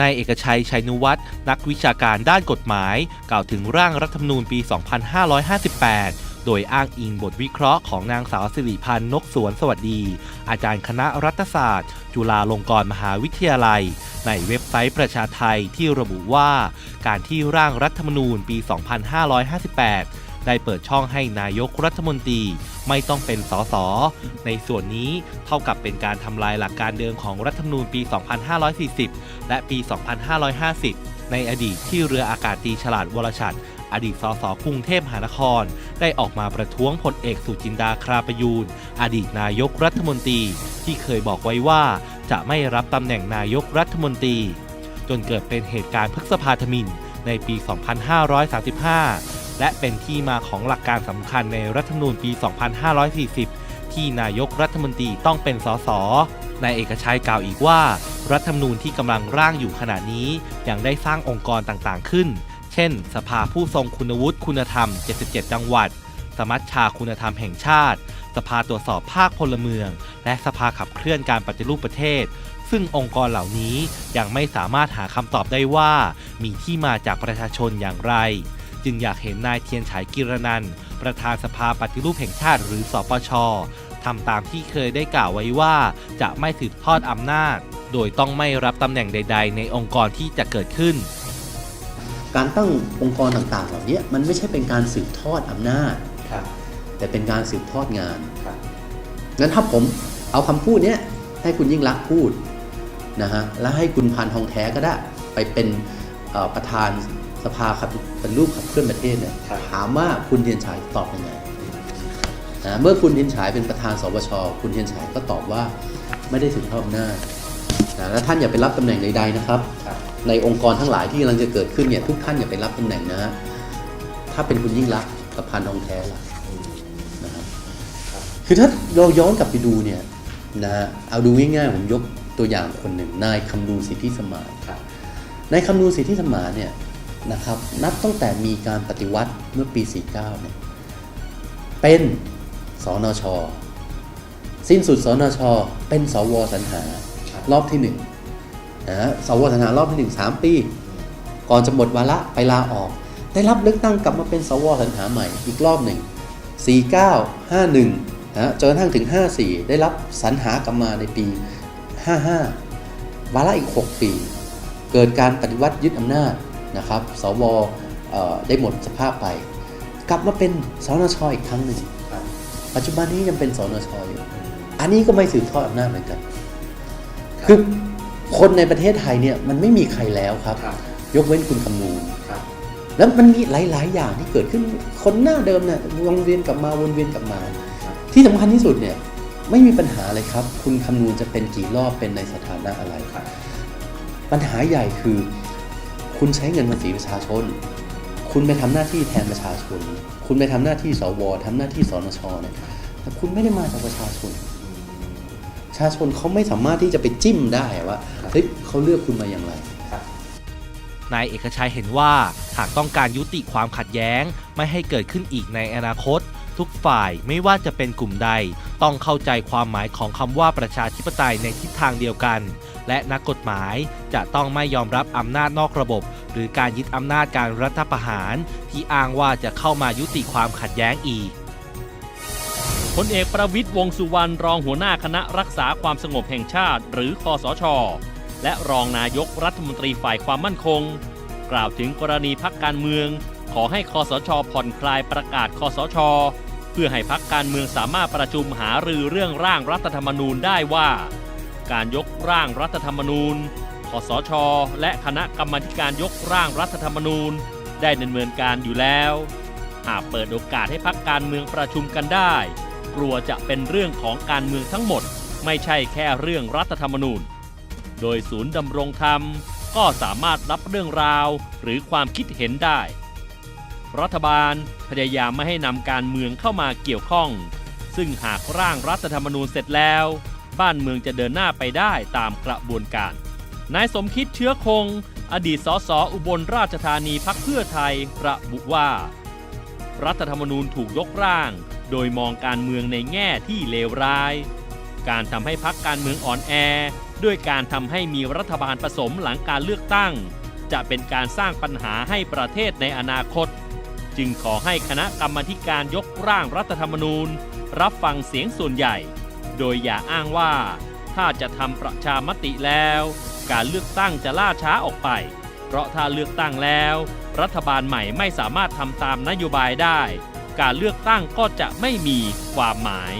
นายเอกชัยชัยนุวัฒน์นักวิชาการด้านกฎหมาย กล่าวถึงร่างรัฐธรรมนูญปี 2558 โดยอ้างอิงบทวิเคราะห์ของนางสาวสิริพันธ์นกสวนสวัสดี อาจารย์คณะรัฐศาสตร์ จุฬาลงกรณ์มหาวิทยาลัย ในเว็บไซต์ประชาไทยที่ระบุว่า การที่ร่างรัฐธรรมนูญปี 2558 ได้เปิดช่องให้นายกรัฐมนตรีไม่ต้องเป็นสสในส่วนนี้เท่ากับเป็นการทำลายหลักการเดิมของรัฐธรรมนูญปี 2540 และปี 2550 ในอดีตที่เรืออากาศตีฉลาดวรชัดอดีตสสกรุงเทพมหานคร ได้ออกมาประท้วงพลเอกสุจินดาคราประยูนอดีตนายกรัฐมนตรี ที่เคยบอกไว้ว่าจะไม่รับตำแหน่งนายกรัฐมนตรี จนเกิดเป็นเหตุการณ์พฤกษภาธมินในปี 2535 และเป็นที่มาของหลักการสำคัญในรัฐธรรมนูญปี 2540 ที่นายกรัฐมนตรีต้องเป็นสสนายเอกชัยกล่าวอีกว่า รัฐธรรมนูญที่กำลังร่างอยู่ขณะนี้ยังได้สร้างองค์กรต่างๆขึ้น เช่น สภาผู้ทรงคุณวุฒิคุณธรรม 77 จังหวัด สมัชชาคุณธรรมแห่งชาติ สภาตรวจสอบภาคพลเมือง และสภาขับเคลื่อนการปฏิรูปประเทศ ซึ่งองค์กรเหล่านี้ยังไม่สามารถหาคำตอบได้ว่า มีที่มาจากประชาชนอย่างไร จึงอยากเห็นนายเทียนฉายกิรนันท์ประธานสภาปฏิรูปแห่งชาติหรือสปชทำตามที่เคยได้กล่าวไว้ว่าจะไม่สืบทอดอำนาจ โดยต้องไม่รับตำแหน่งใด ๆ ในองค์กรที่จะเกิดขึ้น การตั้งองค์กรต่างๆ เหล่านี้มันไม่ใช่เป็นการสืบทอดอำนาจครับแต่เป็นการสืบทอดงานครับงั้นถ้าผมเอาคำพูดเนี้ยให้คุณยิ่งรักษณ์พูดนะฮะ แล้วให้คุณพันทองแท้ก็ได้ ไปเป็นเอ่อประธาน สภาขับเป็นรูปขับเคลื่อนประเทศเนี่ยครับถามว่าคุณเทียนฉายตอบยังไงนะเมื่อคุณเทียนฉายเป็นประธานสวชคุณเทียนฉายก็ตอบว่าไม่ได้สืบทอดอำนาจนะและท่านอย่าไปรับตำแหน่งใดๆนะครับครับ ในองค์กรทั้งหลายที่กำลังจะเกิดขึ้นเนี่ยทุกท่านอย่าไปรับตำแหน่งนะฮะถ้าเป็นคุณยิ่งรักษณ์กับพันทองแท้ล่ะนะครับครับคือถ้าเราย้อนกลับไปดูเนี่ยนะฮะเอาดูง่ายๆผมยกตัวอย่างคนหนึ่งนายคำนูสิทธิสมานครับนายคำนูสิทธิสมานเนี่ย นะครับ นับตั้งแต่มีการปฏิวัติเมื่อปี 49 เนี่ย เป็นสนช สิ้นสุดสนช เป็นสวสรรหารอบที่หนึ่งนะฮะสวสรรหารอบที่หนึ่งสามปี ก่อนจะหมดวาระไปลาออก ได้รับเลือกตั้งกลับมาเป็นสวสรรหาใหม่อีกรอบหนึ่ง49 51นะฮะจนกระทั่งถึง 54 ได้รับสรรหากลับมาในปี 55 วาระอีก 6 ปี เกิดการปฏิวัติยึดอำนาจ นะครับสวเอ่อได้หมดสภาพไป กลับมาเป็นสนชอีกครั้งหนึ่งครับปัจจุบันนี้ยังเป็นสนชอยู่ อันนี้ก็ไม่สืบทอดอำนาจเหมือนกัน คือคนในประเทศไทยเนี่ยมันไม่มีใครแล้วครับครับยกเว้นคุณคำนูนครับแล้วมันมีหลาย ๆ อย่างที่เกิดขึ้นคนหน้าเดิมเนี่ยวนเวียนกลับมาวนเวียนกลับมาครับที่สำคัญที่สุดเนี่ยไม่มีปัญหาเลยครับ คุณคำนูนจะเป็นกี่รอบเป็นในสถานะอะไรครับปัญหาใหญ่คือ คุณใช้เงินภาษีประชาชน คุณไปทำหน้าที่แทนประชาชน คุณไปทำหน้าที่สวทำหน้าที่สนชเนี่ยแต่คุณไม่ได้มาจากประชาชน ประชาชนเขาไม่สามารถที่จะไปจิ้มได้ว่าเฮ้ยเขาเลือกคุณมาอย่างไรครับนายเอกชัยเห็นว่าหากต้องการยุติความขัดแย้ง ไม่ให้เกิดขึ้นอีกในอนาคต ทุกฝ่ายไม่ว่าจะเป็นกลุ่มใด ต้องเข้าใจความหมายของคำว่าประชาธิปไตยในทิศทางเดียวกัน และนักกฎหมายจะต้องไม่ยอมรับอำนาจนอกระบบ หรือการยึดอำนาจการรัฐประหาร ที่อ้างว่าจะเข้ามายุติความขัดแย้งอีกพลเอกประวิตยวงสุวรรณรองหัวหน้าคณะรักษาความสงบแห่งชาติ หรือคอสช และรองนายกรัฐมนตรีฝ่ายความมั่นคง กล่าวถึงกรณีพักการเมือง ขอให้คอสชผ่อนคลายประกาศคอสช เพื่อให้พักการเมืองสามารถประชุมหารือเรื่องร่างรัฐธรรมนูญได้ว่า การยกร่างรัฐธรรมนูญคอสช และคณะกรรมธิการยกร่างรัฐธรรมนูญ ได้ดำเนินการอยู่แล้วหากเปิดโอกาสให้พักการเมืองประชุมกันได้ กลัวจะเป็นเรื่องของการเมืองทั้งหมด ไม่ใช่แค่เรื่องรัฐธรรมนูญ โดยศูนย์ดำรงธรรมก็สามารถรับเรื่องราวหรือความคิดเห็นได้ รัฐบาลพยายามไม่ให้นำการเมืองเข้ามาเกี่ยวข้อง ซึ่งหากร่างรัฐธรรมนูญเสร็จแล้ว บ้านเมืองจะเดินหน้าไปได้ตามกระบวนการ นายสมคิดเชื้อคง อดีตสสอุบลราชธานีพักเพื่อไทยระบุว่า รัฐธรรมนูญถูกยกร่าง โดยมองการเมืองในแง่ที่เลวร้าย การทำให้พักการเมืองอ่อนแอ ด้วยการทำให้มีรัฐบาลผสมหลังการเลือกตั้ง จะเป็นการสร้างปัญหาให้ประเทศในอนาคต จึงขอให้คณะกรรมธิการยกร่างรัฐธรรมนูญ รับฟังเสียงส่วนใหญ่ โดยอย่าอ้างว่า ถ้าจะทำประชามติแล้ว การเลือกตั้งจะล่าช้าออกไป เพราะถ้าเลือกตั้งแล้ว รัฐบาลใหม่ไม่สามารถทำตามนโยบายได้ การเลือกตั้งก็จะไม่มีความหมาย